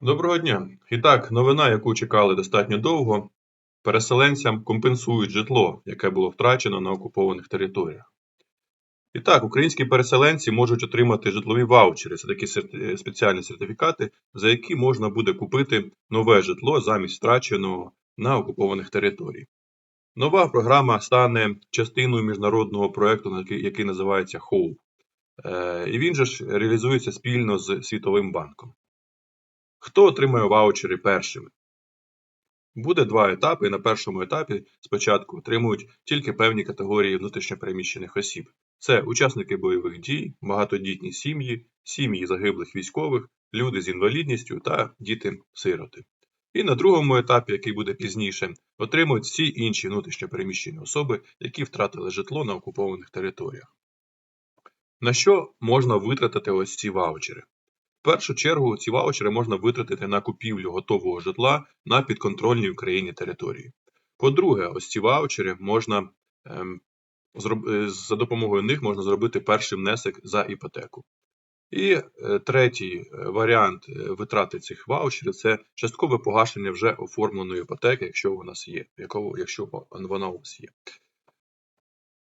Доброго дня! І так, новина, яку чекали достатньо довго. Переселенцям компенсують житло, яке було втрачено на окупованих територіях. І так, українські переселенці можуть отримати житлові ваучери. Це такі серти- спеціальні сертифікати, за які можна буде купити нове житло замість втраченого на окупованих територіях. Нова програма стане частиною міжнародного проєкту, який- який називається HOPE. Е, І він же ж реалізується спільно з Світовим банком. Хто отримає ваучери першими? Буде два етапи. і На першому етапі спочатку отримують тільки певні категорії внутрішньопереміщених осіб. Це учасники бойових дій, багатодітні сім'ї, сім'ї загиблих військових, люди з інвалідністю та діти-сироти. І на другому етапі, який буде пізніше, отримують всі інші внутрішньопереміщені особи, які втратили житло на окупованих територіях. На що можна витратити ось ці ваучери? В першу чергу ці ваучери можна витратити на купівлю готового житла на підконтрольній Україні території. По-друге, ось ці ваучери можна ем, е, за допомогою них можна зробити перший внесок за іпотеку. І е, третій е, варіант витрати цих ваучерів це часткове погашення вже оформленої іпотеки, якщо у нас є, якщо вона у вас є.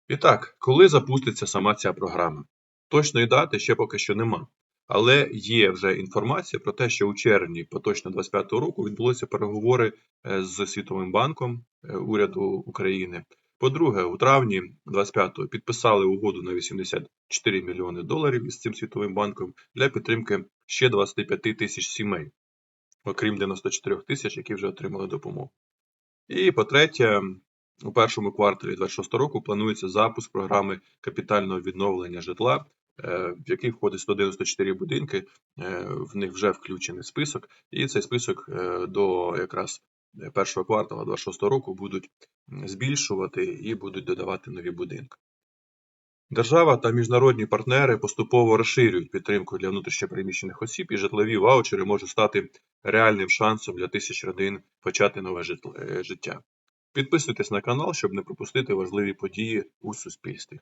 І так, коли запуститься сама ця програма? Точної дати ще поки що нема. Але є вже інформація про те, що у червні поточно 25 року відбулися переговори е, з Світовим банком е, уряду України. По-друге, у травні 25-го підписали угоду на 84 мільйони доларів із цим Світовим банком для підтримки ще 25 тисяч сімей, окрім 94 тисяч, які вже отримали допомогу. І по-третє, у першому кварталі 26 року планується запуск програми капітального відновлення житла, в який входить 194 будинки. е, В них вже включений список, і цей список е, до якраз першого квартала 26 року будуть збільшувати і будуть додавати нові будинки. Держава та міжнародні партнери поступово розширюють підтримку для внутрішньопереміщених осіб, і житлові ваучери можуть стати реальним шансом для тисяч родин почати нове е, життя. Підписуйтесь на канал, щоб не пропустити важливі події у суспільстві.